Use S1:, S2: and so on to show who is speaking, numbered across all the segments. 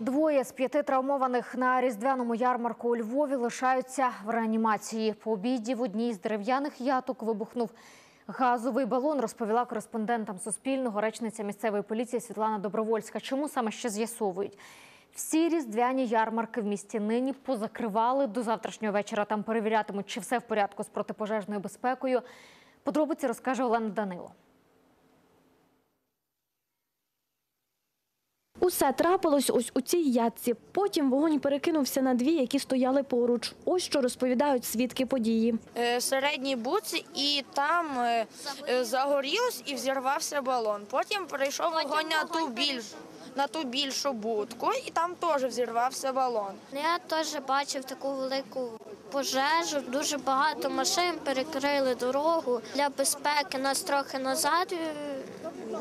S1: Двоє з п'яти травмованих на різдвяному ярмарку у Львові лишаються в реанімації. По обіді в одній з дерев'яних яток вибухнув газовий балон, розповіла кореспондентам Суспільного речниця місцевої поліції Світлана Добровольська. Чому саме ще з'ясовують? Всі різдвяні ярмарки в місті нині позакривали. До завтрашнього вечора там перевірятимуть, чи все в порядку з протипожежною безпекою. Подробиці розкаже Олена Данило.
S2: Усе трапилось ось у цій ятці. Потім вогонь перекинувся на дві, які стояли поруч. Ось що розповідають свідки події.
S3: е, середній буц, і там е, е, загорілось і взірвався балон. Потім перейшов вогонь на ту більш на ту більшу будку, і там теж взірвався балон.
S4: Я теж бачив таку велику пожежу. Дуже багато машин перекрили дорогу. Для безпеки нас трохи назад е,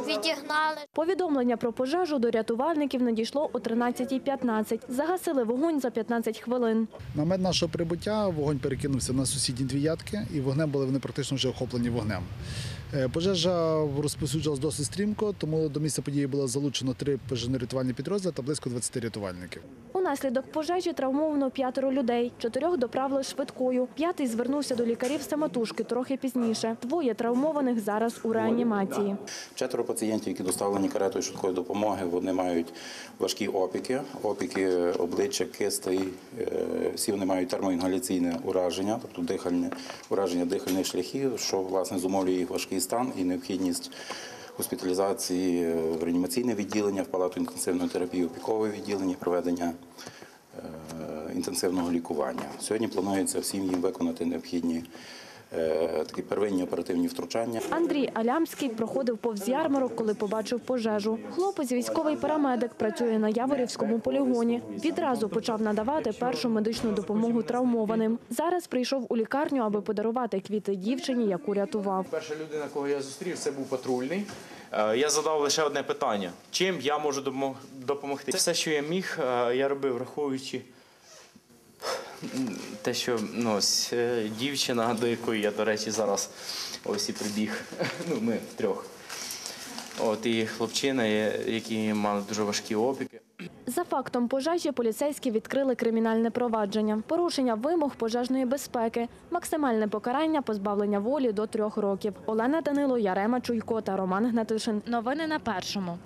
S4: відігнали.
S2: Повідомлення про пожежу до рятувальників надійшло о 13.15. Загасили вогонь за 15 хвилин.
S5: На момент нашого прибуття вогонь перекинувся на сусідні дві ятки, і вогнем були вони практично вже охоплені вогнем. Е, Пожежа розповсюджувалась досить стрімко, тому до місця події було залучено три пожежно-рятувальні підрозділи та близько 20 рятувальників.
S2: Унаслідок пожежі травмовано п'ятеро людей. Чотирьох доправили швидкою. П'ятий звернувся до лікарів самотужки трохи пізніше. Двоє травмованих зараз у реанімації.
S6: Четверо пацієнтів, які доставлені каретою швидкої допомоги, вони мають важкі опіки, опіки обличчя, кистей. Е, Всі вони мають термоінгаляційне ураження, тобто дихальне ураження дихальних шляхів, що власне зумовлює їх важкий стан і необхідність госпіталізації в реанімаційне відділення, в палату інтенсивної терапії, опікове відділення, проведення е, інтенсивного лікування. Сьогодні планується всім їм виконати необхідні е, такі первинні оперативні втручання.
S2: Андрій Алямський проходив повз ярмарок, коли побачив пожежу. Хлопець військовий парамедик працює на Яворівському полігоні. Відразу почав надавати першу медичну допомогу травмованим. Зараз прийшов у лікарню, аби подарувати квіти дівчині, яку рятував.
S7: Перша людина, кого я зустрів, це був патрульний. Е, Я задав лише одне питання: чим я можу допомог- допомогти? Все, що я міг, е, я робив, враховуючи те, що ну, ось, е, дівчина, до якої я, до речі, зараз ось і прибіг. Ну, ми трьох. От і хлопчина, які мали дуже важкі опіки.
S2: За фактом пожежі поліцейські відкрили кримінальне провадження, порушення вимог пожежної безпеки, максимальне покарання позбавлення волі до трьох років. Олена Данило, Ярема Чуйко та Роман Гнатишин. Новини на першому.